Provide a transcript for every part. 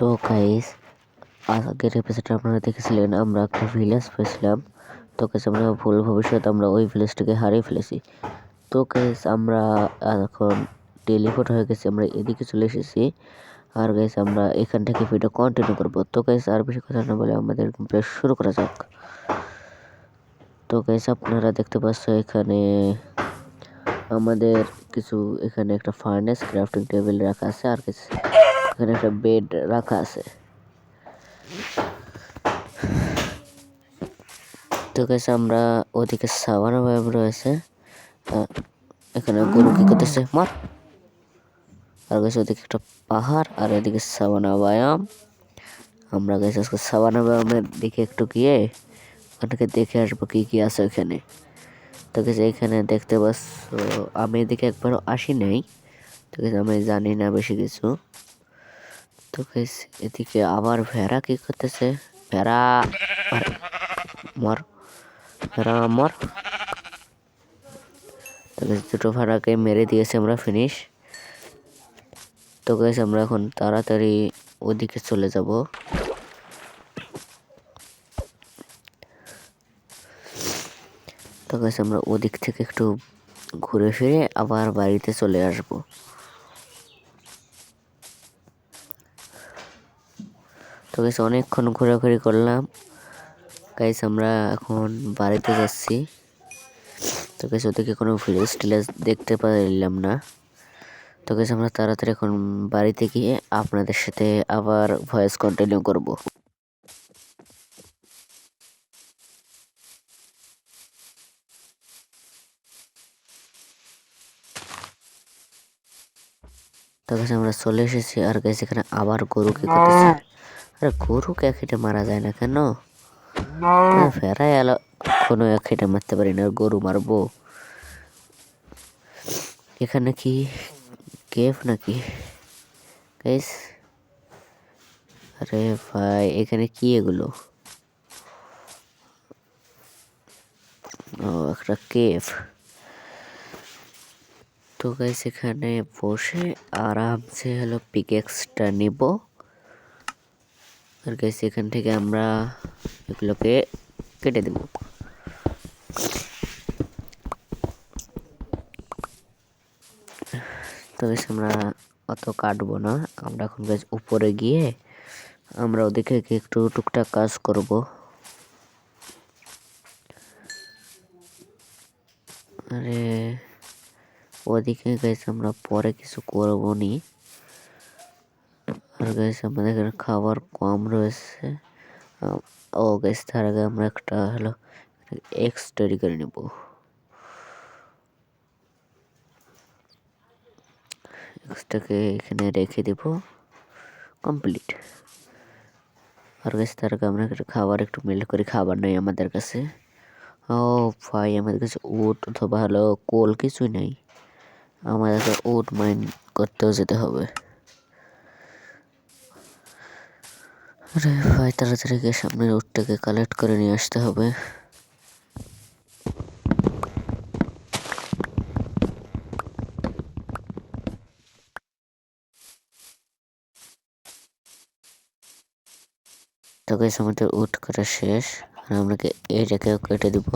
তো গাইস আগের এপিসোডে আপনারা দেখেছিলেন, আমরা একটা ভিলেজ পেয়েছিলাম। তো গাইস আমরা ভুল ভবিষ্যৎ আমরা ওই ভিলেজটাকে হারিয়ে ফেলেছি। তো গাইস আমরা এখন টেলিপোর্ট হয়ে গেছি, আমরা এদিকে চলে এসেছি। আর গাইস আমরা এখান থেকে ভিডিও কন্টিনিউ করব। তো গাইস আর বেশি কথা না বলে আমাদের গেমপ্লে শুরু করা যাক। তো গাইস আপনারা দেখতে পাচ্ছ এখানে আমাদের কিছু, এখানে একটা ফার্নেস ক্রাফটিং টেবিল রাখা আছে। আর কিছু এখানে একটা বেড রাখা আছে। তো গাইস আমরা ওদিকে সাবানা ভাইব রয়েছে। এখানে গরু কি করতেছে? মার। আর গাইস ওদিকে একটা পাহাড়, আর এদিকে সাবানা ব্যায়াম। আমরা গেছি আজকে সাবানা ব্যায়ামের দিকে একটু গিয়ে ওখানে দেখে আসব কি কি আছে ওখানে। তো গেছে এখানে দেখতে পাচ্ছ, আমি এদিকে একবারও আসি নাই। তো গেছে আমি জানি না বেশি কিছু। তো গেছ এদিকে আবার ভেড়া কি করতেছে? ভেড়া মর ভেড়া মর। তো গেছে দুটো ভেড়াকে মেরে দিয়েছে আমরা ফিনিশ। তো গেছে আমরা এখন তাড়াতাড়ি ওদিকে চলে যাব। তো গেছে আমরা ওদিক থেকে একটু ঘুরে ফিরে আবার বাড়িতে চলে আসব। তো গেছে অনেকক্ষণ ঘোরাঘুরি করলাম। গাইস আমরা এখন বাড়িতে যাচ্ছি। তো গেছে ওদিকে কোনো ভিলেজ টিলেজ দেখতে পারলাম না। তো গেছে আমরা তাড়াতাড়ি এখন বাড়িতে গিয়ে আপনাদের সাথে আবার ভয়েস কন্টিনিউ করব। তো গেছে আমরা চলে এসেছি আর গেছে এখানে আবার গরু কি করতেছে? আরে গরু কে খেটে মারা যায় না কেন? ফেরাই এলো কোনো এক খেটে মারতে পারি না গরু মারবো। এখানে কি কেফ নাকি? গাইস আরে ভাই এখানে কি এগুলো? ও একটা কেফ তো গাইস এখানে বসে আরামসে হলো পিকেক্সটা নিব। আর গাইস এখান থেকে আমরা এগুলোকে কেটে দেব। তো গাইস আমরা অত কাটবো না। আমরা এখন গাইস উপরে গিয়ে আমরা ওদিকে একটু টুকটাক কাজ করব। আরে, ওদিকে গাইস আমরা পরে কিছু করব নি। আর গাইস আমাদের এখানে খাবার কম রয়েছে। ও গাইস তার আগে আমরা একটা হলো এক্স তৈরি করে নেব। এক্সটাকে এখানে রেখে দেব কমপ্লিট আর গাইস তার আগে আমরা একটা খাবার একটু মেল্ট করে খাবার নেই আমাদের কাছে। ও ভাই, আমাদের কাছে উট অথবা হলো কোল কিছুই নেই। আমাদেরকে উট মাইন করতেও যেতে হবে। আরে ভাই, তাড়াতাড়ি গিয়ে সামনের উটটাকে কালেক্ট করে নিয়ে আসতে হবে। তো গাইস আমাদের কাটা শেষ। আর আমাকে এইটাকেও কেটে দিব?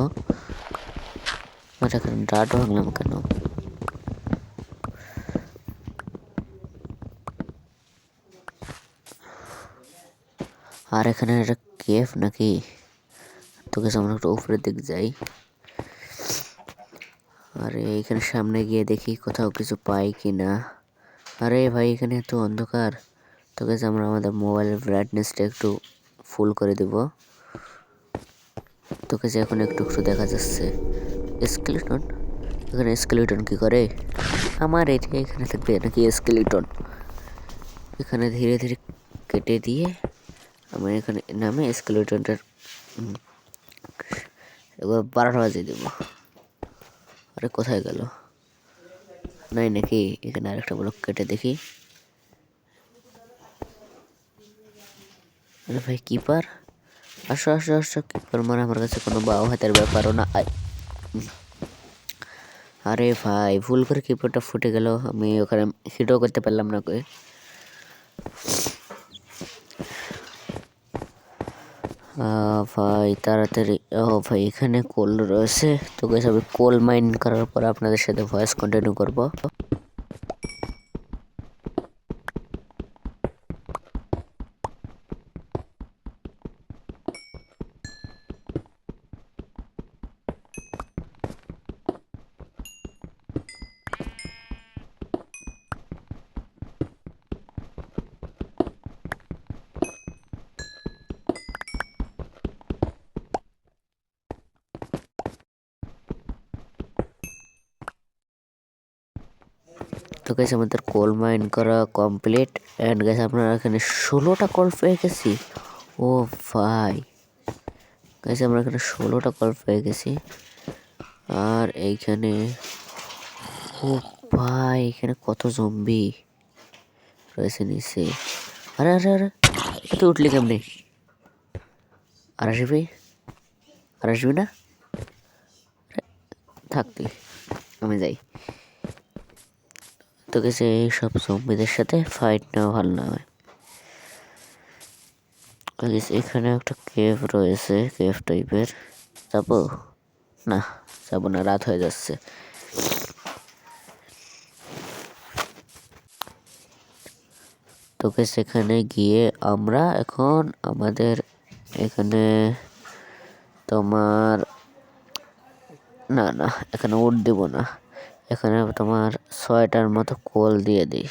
আমার এখানে ডাট ভাঙলাম কেন? আর এখানে একটা কেফ নাকি? তোকে আমরা একটু উপরের দিক যাই। আরে এখানে সামনে গিয়ে দেখি কোথাও কিছু পাই কি না আরে ভাই, এখানে এত অন্ধকার। তোকে আমরা আমাদের মোবাইলের ব্রাইটনেসটা একটু ফুল করে দেব। তোকে যে এখন একটু একটু দেখা যাচ্ছে। স্কেলিটন এখানে স্কেলিটন কি করে? আমার এটি এখানে থাকবে নাকি স্কেলিটন এখানে ধীরে ধীরে কেটে দিয়ে আমি এখানে নামে স্কেলিটনটার এবার বারোটা বাজিয়ে দেবো। আরে কোথায় গেল? নাই নাকি? এখানে আরেকটা ব্লক কেটে দেখি। আরে ভাই কিপার আসো আসো আসো কিপার মানে আমার কাছে কোনো বাউ হাতের ব্যাপারও না। আরে ভাই, ভুল করে কিপারটা ফুটে গেল। আমি ওখানে হিটও করতে পারলাম না কই। ভাই, তাড়াতাড়ি। ও ভাই, এখানে কোল রয়েছে। তো গেছে আমি কোল মাইন করার পর আপনাদের সাথে ভয়েস কন্টিনিউ করব। গাইস আমাদের কোল মাইন করা কমপ্লিট অ্যান্ড গাইস আপনারা এখানে ষোলোটা কল পেয়ে গেছি। ও ভাই। গাইস আমরা এখানে ষোলোটা কল পেয়ে গেছি। আর এইখানে ও ভাই এখানে কত জম্বি রয়েছে নিচে। আরে আরে আরে এ তো উঠলি কেমনি? আর আসবি? আর আসবি না? আরে, থাক তুই আমি যাই। তো গেছে এইসব জম্বিদের সাথে ফাইট নেওয়া ভালো হয় এখানে একটা কেভ রয়েছে কেভ টাইপের যাব? না যাব না, রাত হয়ে যাচ্ছে। তোকে সেখানে গিয়ে আমরা এখন আমাদের এখানে তোমার না না, এখানে উঠ দেব না। এখানে তোমার ছয়টার মতো কোল দিয়ে দিই।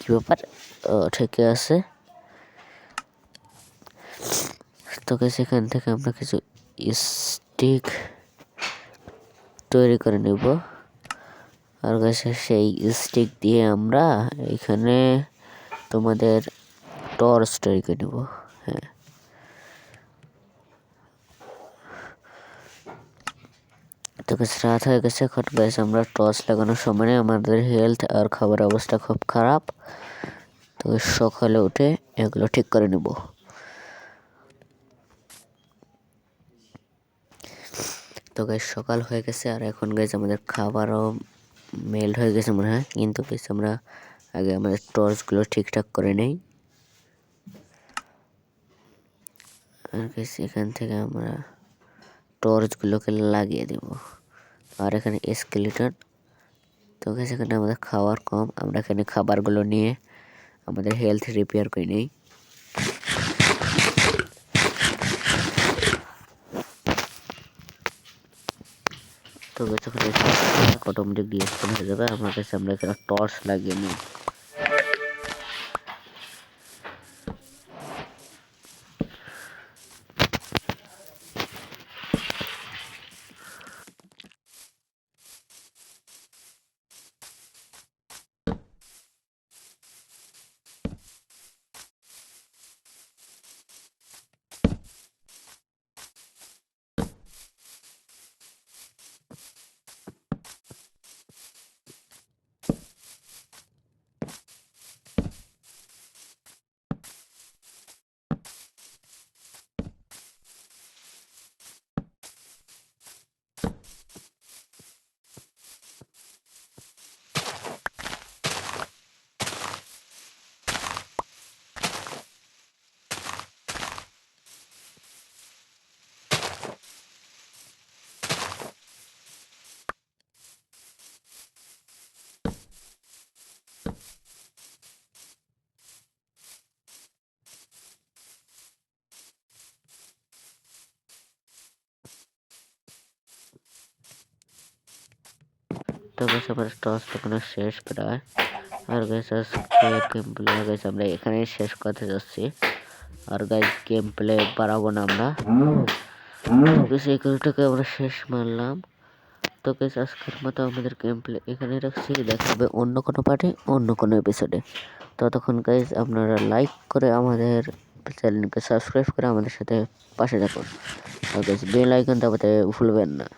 কী ব্যাপার? ও, ঠিকই আছে। তোকে সেখান থেকে আমরা কিছু স্টিক তৈরি করে নেব। আর গাছে সেই স্টিক দিয়ে আমরা এখানে তোমাদের টর্চ তৈরি করে নেব। হ্যাঁ। তো রাত হয়ে গেছে। এখন গাছ আমরা টর্চ লাগানোর সময় আমাদের হেলথ আর খাবার অবস্থা খুব খারাপ। তো সকালে উঠে এগুলো ঠিক করে নেব। তো গাছ সকাল হয়ে গেছে আর এখন গাছ আমাদের খাবারও মেল্ট হয়ে গেছে মনে হয়। কিন্তু গাছ আমরা আগে আমাদের টর্চগুলো ঠিকঠাক করে নেই। আর গাছ এখান থেকে আমরা টর্চগুলোকে লাগিয়ে দেব। আর এখানে স্কেলিটন তো সেখানে আমাদের খাওয়ার কম। আমরা এখানে খাবারগুলো নিয়ে আমাদের হেলথ রিপেয়ার করে নিই। তো ওখানে অটোমেটিক ডিএসপন হয়ে যাবে। আমার কাছে আমরা এখানে টর্চ লাগিয়ে নিই। তো গাছ আমার টস লাগানো শেষ প্রায় আর গাছ গেম প্লে গাছ আমরা এখানেই শেষ করতে যাচ্ছি আর গাছ গেম প্লে বাড়াবো না আমরা গাছ আমরা শেষ মারলাম তো গাছ আজকের মতো আমাদের গেম প্লে এখানে রাখছি দেখা হবে অন্য কোনো পার্টি অন্য কোনো এপিসোডে ততক্ষণ গাইজ আপনারা লাইক করে আমাদের চ্যানেলকে সাবস্ক্রাইব করে আমাদের সাথে পাশে থাকুন আর গাইজ বেল আইকন দাবাতে ভুলবেন না